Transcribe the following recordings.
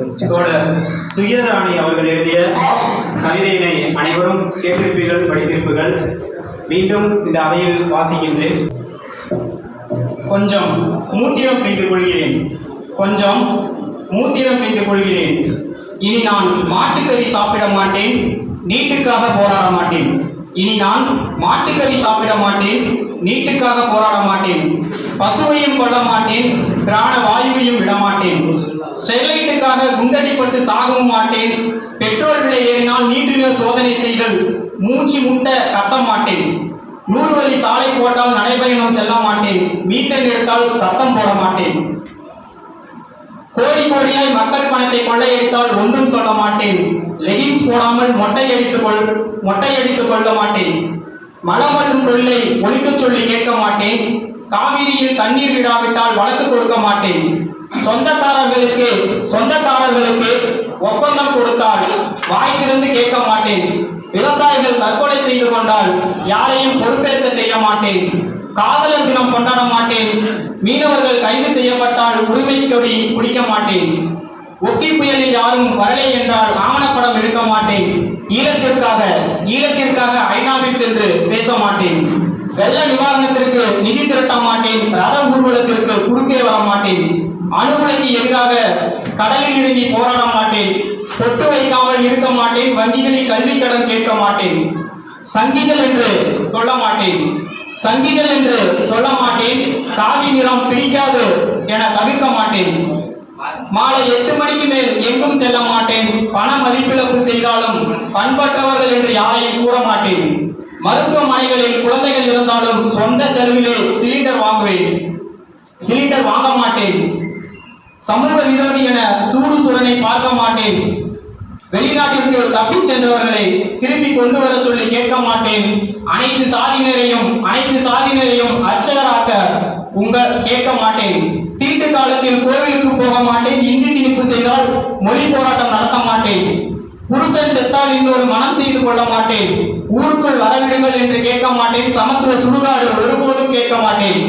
தோழர் சுயதராணி அவர்கள் எழுதிய கவிதையினை அனைவரும் கேட்டிருப்பீர்கள் படித்திருப்பீர்கள். மீண்டும் இந்த அவையில் வாசிக்கின்றேன். கொஞ்சம் மூத்திரம் பெய்து கொள்கிறேன். கொஞ்சம் மூத்திரம் பெய்து கொள்கிறேன். இனி நான் மாட்டுக்கறி சாப்பிட மாட்டேன் நீட்டுக்காக போராட மாட்டேன். இனி நான் மாட்டுக்கறி சாப்பிட மாட்டேன் நீட்டுக்காக போராட மாட்டேன். பசுவையும் கொல்ல மாட்டேன் பிராண வாயுவையும் விட மாட்டேன். ஸ்டெர்லைட்டுக்காக குண்டடிப்பட்டு சாகவும் மாட்டேன். பெட்ரோல் விலை ஏறினால் நீட்டுநீர் சோதனை செய்தல் மூச்சு முட்ட கத்த மாட்டேன். நூறு வழி சாலை போட்டால் நடைபயணம் செல்ல மாட்டேன். மீட்டர் எடுத்தால் சத்தம் போட மாட்டேன். கோடி கோடியாய் மக்கள் பணத்தை கொள்ளையடித்தால் ஒன்றும் சொல்ல மாட்டேன். லெகின்ஸ் போடாமல் மொட்டை அடித்துக் கொள் மொட்டை அடித்துக் கொள்ள மாட்டேன். மலம் மற்றும் தொழிலை ஒழிக்கச் சொல்லி கேட்க மாட்டேன். காவிரியில் தண்ணீர் விடாவிட்டால் வழக்கு கொடுக்க மாட்டேன். சொந்தக்காரர்களுக்கு சொந்தக்காரர்களுக்கு ஒப்பந்தம் கொடுத்தால் வாய் திறந்து கேட்க மாட்டேன். விவசாயிகள் தற்கொலை செய்து கொண்டால் யாரையும் பொறுப்பேற்க செய்ய மாட்டேன். காதலர் தினம் கொண்டாட மாட்டேன். மீனவர்கள் கைது செய்யப்பட்டால் உரிமை கொடி குடிக்க மாட்டேன். ஒட்டி புயலில் யாரும் வரலை என்றால் ஆவணப்படம் எடுக்க மாட்டேன். ஈழத்திற்காக ஈழத்திற்காக ஐநாவில் சென்று பேச மாட்டேன். வெள்ள நிவாரணத்திற்கு நிதி திரட்ட மாட்டேன் ரத ஊர்வலத்திற்கு குறுக்கே வர மாட்டேன். அணுகுலைக்கு எதிராக கடலில் இறங்கி போராட மாட்டேன். சொட்டு வைக்காமல் இருக்க மாட்டேன் வங்கிகளில் கல்வி கடன் கேட்க மாட்டேன். சங்கிகள் என்று சொல்ல மாட்டேன். சங்கிகள் என்று சொல்ல மாட்டேன். காவி நிறம் பிடிக்காது என தவிர்க்க மாட்டேன். மாலை எட்டு மணிக்கு மேல் எங்கும் செல்ல மாட்டேன். பண மதிப்பிழப்பு செய்தாலும் பண்பற்றவர்கள் என்று யாரையும் கூற மாட்டேன். மருத்துவமனைகளில் குழந்தைகள் இருந்தாலும் சொந்த செலவிலே சிலிண்டர் வாங்குவேன் சிலிண்டர் வாங்க மாட்டேன். சமூக விரோதி என சூடு சுடனை பார்க்க மாட்டேன். வெளிநாட்டிற்கு தப்பிச் சென்றவர்களை திருப்பி கொண்டு வர சொல்லி கேட்க மாட்டேன். அனைத்து சாதியினரையும் அனைத்து சாதியினரையும் அர்ச்சகராக்க உங்கள் கேட்க மாட்டேன். தீட்டு காலத்தில் கோவிலுக்கு போக மாட்டேன். இந்தி திணிப்பு செய்தால் மொழி போராட்டம் நடத்த மாட்டேன். புருஷன் செத்தால் இன்னொரு மனம் செய்து கொள்ள மாட்டேன். ஊருக்குள் வரவிடுங்கள் என்று கேட்க மாட்டேன். சமத்துவ சுடுகாடு ஒருபோதும் கேட்க மாட்டேன்.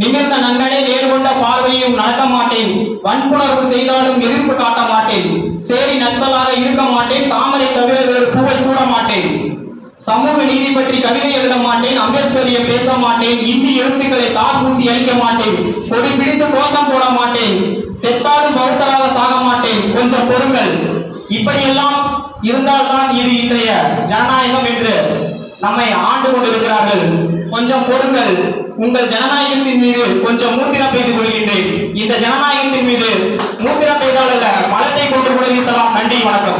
நிமிர்ந்த நன்னடை நேர்கொண்ட பார்வையும் நடக்க மாட்டேன். வன்புணர்வு செய்தாலும் எதிர்ப்பு காட்ட மாட்டேன். சேரி நக்சலாக இருக்க மாட்டேன். தாமரை தவிர வேறு பூவை சூட மாட்டேன். சமூக நீதி பற்றி கவிதை எழுத மாட்டேன். அம்பேத்கரிய பேச மாட்டேன். இந்தி எழுத்துக்களை தார்பூசி அளிக்க மாட்டேன். கொடி பிடித்து கோஷம் போட மாட்டேன். செத்தாலும் பௌத்தராக சாக மாட்டேன். கொஞ்சம் பொறுங்கள். இப்படியெல்லாம் இருந்தால்தான் இது இன்றைய ஜனநாயகம் என்று நம்மை ஆண்டு கொண்டிருக்கிறார்கள். கொஞ்சம் பொறுங்கள். உங்கள் ஜனநாயகத்தின் மீது கொஞ்சம் மூத்திரம் பெய்து கொள்கின்றேன். இந்த ஜனநாயகத்தின் மீது மூத்திரம் பெய்தால் அல்ல மலத்தை கொண்டு கூட வீசலாம். நன்றி வணக்கம்.